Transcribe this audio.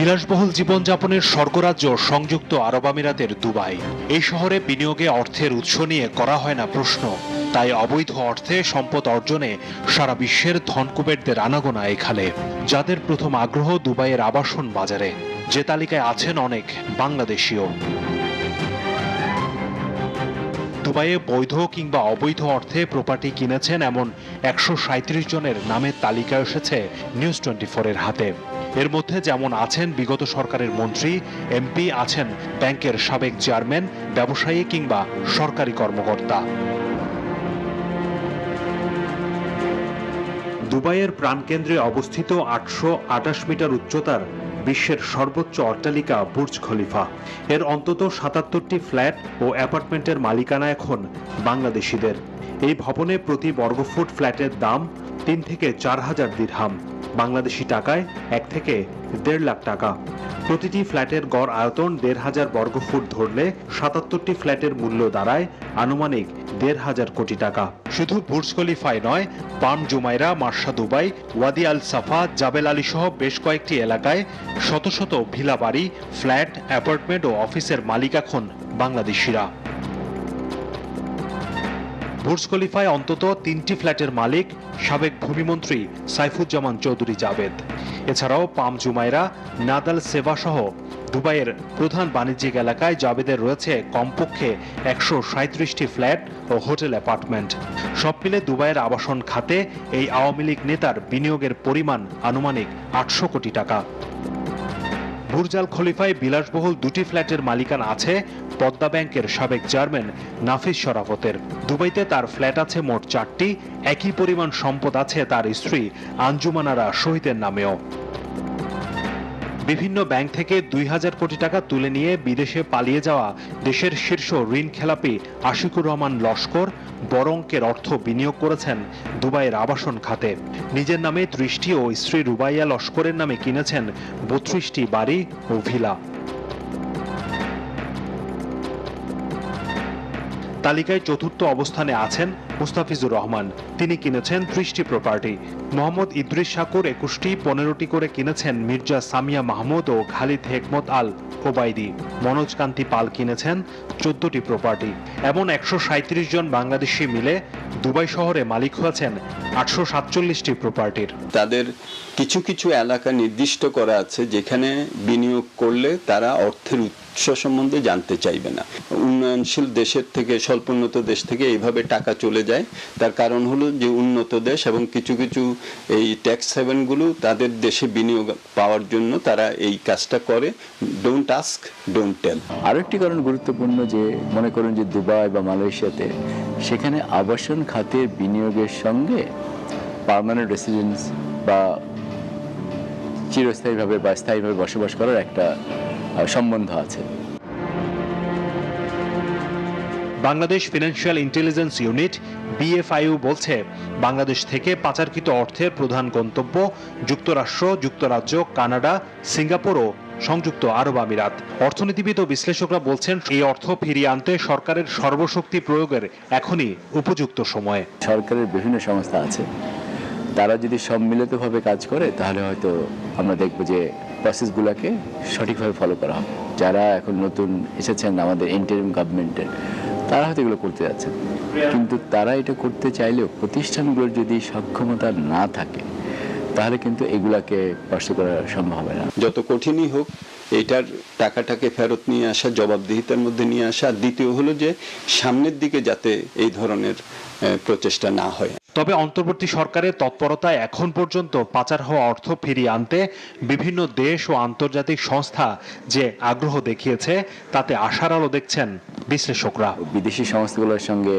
বিলাসবহুল জীবনযাপনের স্বর্গরাজ্য সংযুক্ত আরব আমিরাতের দুবাই। এই শহরে বিনিয়োগে অর্থের উৎস নিয়ে করা হয় না প্রশ্ন। তাই অবৈধ অর্থে সম্পদ অর্জনে সারা বিশ্বের ধনকুবেরদের আনাগোনা এখানে যাদের প্রথম আগ্রহ দুবাইয়ের আবাসন বাজারে। যে তালিকায় আছেন অনেক বাংলাদেশীয় দুবাইয়ে বৈধ কিংবা অবৈধ অর্থে প্রপার্টি কিনেছেন এমন একশো জনের নামের তালিকা এসেছে নিউজ টোয়েন্টি ফোরের হাতে। এর মধ্যে যেমন আছেন বিগত সরকারের মন্ত্রী, এমপি আছেন ব্যাংকের সাবেক চেয়ারম্যান, ব্যবসায়ী কিংবা সরকারি কর্মকর্তা। দুবাইয়ের প্রাণকেন্দ্রে অবস্থিত আটশো আটাশ মিটার উচ্চতার বিশ্বের সর্বোচ্চ অট্টালিকা বুর্জ খলিফা। এর অন্তত সাতাত্তরটি ফ্ল্যাট ও অ্যাপার্টমেন্টের মালিকানা এখন বাংলাদেশিদের। এই ভবনে প্রতি বর্গফুট ফ্ল্যাটের দাম তিন থেকে চার হাজার দিরহাম। বাংলাদেশি টাকায় এক থেকে দেড় লাখ টাকা। প্রতিটি ফ্ল্যাটের গড় আয়তন দেড় হাজার বর্গফুট ধরলে সাতাত্তরটি ফ্ল্যাটের মূল্য দাঁড়ায় আনুমানিক দেড় হাজার কোটি টাকা। শুধু বুর্জ খলিফায় নয়, Palm Jumeirah, Marsa Dubai, Wadi Al Safa, Jebel Ali সহ বেশ কয়েকটি এলাকায় শত শত ভিলা বাড়ি ফ্ল্যাট, অ্যাপার্টমেন্ট ও অফিসের মালিক এখন বাংলাদেশিরা। বুর্জ খলিফায় অন্তত তিনটি ফ্ল্যাটের মালিক সাবেক ভূমিমন্ত্রী সাইফুজ্জামান চৌধুরী জাবেদ এছাড়াও পাম জুমাইরা, নাদাল সেবা সহ দুবাইয়ের প্রধান বাণিজ্যিক এলাকায় জাবেদের রয়েছে কমপক্ষে একশো সাঁত্রিশটি ফ্ল্যাট ও হোটেল অ্যাপার্টমেন্ট। সব মিলে দুবাইয়ের আবাসন খাতে এই আওয়ামী লীগ নেতার বিনিয়োগের পরিমাণ আনুমানিক আটশো কোটি টাকা। বুর্জাল খলিফায় বিলাসবহুল দুটি ফ্ল্যাটের মালিকানা আছে পদ্মা ব্যাংকের সাবেক চেয়ারম্যান নাফিস শরাফতের। দুবাইতে তার ফ্ল্যাট আছে মোট চারটি, একই পরিমাণ সম্পদ আছে তার স্ত্রী আঞ্জুমানারা শহীদের নামেও। বিভিন্ন ব্যাংক থেকে দুই হাজার কোটি টাকা তুলে নিয়ে বিদেশে পালিয়ে যাওয়া দেশের শীর্ষ ঋণ খেলাপি আশিকুর রহমান লস্কর বড় অঙ্কের অর্থ বিনিয়োগ করেছেন দুবাইয়ের আবাসন খাতে। নিজের নামে ত্রিশটি ও স্ত্রী রুবাইয়া লস্করের নামে কিনেছেন বত্রিশটি বাড়ি ও ভিলা। তালিকায় চতুর্থ অবস্থানে আছেন মুস্তাফিজুর রহমান। তিনি কিনেছেন ত্রিশটি প্রপার্টি মোহাম্মদ ইদ্রিস শাকুর একুশটি, পনেরোটি করে কিনেছেন মির্জা সামিয়া মাহমুদ ও খালিদ হেকমত আল ওবাইদি। মনোজ কান্তি পাল কিনেছেন চোদ্দটি প্রপার্টি এমন একশো জন বাংলাদেশি মিলে দুবাই শহরে মালিক হয়েছেন আটশো সাতচল্লিশটি প্রপার্টির তাদের কিছু কিছু এলাকা নির্দিষ্ট করা আছে যেখানে বিনিয়োগ করলে তারা অর্থের উৎস সম্বন্ধে জানতে চাইবে না। উন্নয়নশীল দেশের থেকে, স্বল্পোন্নত দেশ থেকে এইভাবে টাকা চলে যায়। তার কারণ হলো যে উন্নত দেশ এবং কিছু কিছু এই ট্যাক্স হেভেনগুলো তাদের দেশে বিনিয়োগ পাওয়ার জন্য তারা এই কাজটা করে। ডোন্ট আস্ক ডোন্ট টেল আরও একটি কারণ গুরুত্বপূর্ণ যে মনে করেন যে দুবাই বা মালয়েশিয়াতে সেখানে আবাসন খাতের বিনিয়োগের সঙ্গে পার্মানেন্ট রেসিডেন্স বা চিরস্থায়ীভাবে বা স্থায়ীভাবে বসবাস করার একটা সম্বন্ধ আছে। Bangladesh financial intelligence unit BFIU বলছে বাংলাদেশ থেকে পাচারকৃত অর্থের প্রধান গন্তব্য যুক্তরাষ্ট্র যুক্তরাজ্য কানাডা সিঙ্গাপুর ও সংযুক্ত আরব আমিরাত। অর্থনীতিবিদ ও বিশ্লেষকরা বলছেন এই অর্থ ফিরিয়ে আনতে সরকারের সর্বশক্তি প্রয়োগের এখনই উপযুক্ত সময়। সরকারের বিভিন্ন সংস্থা আছে। তারা যদি সম্মিলিতভাবে কাজ করে তাহলে হয়তো আমরা দেখব যে প্রসেসগুলোকে সঠিকভাবে ফলো করা হবে যারা এখন নতুন এসেছেন আমাদের ইন্টারিম গভর্নমেন্টের তারা হয়তো এগুলো করতে যাচ্ছেন। কিন্তু তারা এটা করতে চাইলেও প্রতিষ্ঠানগুলোর যদি সক্ষমতা না থাকে, তাহলে কিন্তু এগুলাকে পার্শ্ব করা সম্ভব হবে না। যত কঠিনই হোক এটার টাকাটাকে ফেরত নিয়ে আসা জবাবদিহিতার মধ্যে নিয়ে আসা। আর দ্বিতীয় হলো যে সামনের দিকে যাতে এই ধরনের প্রচেষ্টা না হয়। তবে অন্তর্বর্তী সরকারের তৎপরতায় এখন পর্যন্ত পাচার হওয়া অর্থ ফিরিয়ে আনতে বিভিন্ন দেশ ও আন্তর্জাতিক সংস্থা যে আগ্রহ দেখিয়েছে তাতে আশার আলো দেখছেন বিশ্লেষকরা। বিদেশি সংস্থাগুলোর সঙ্গে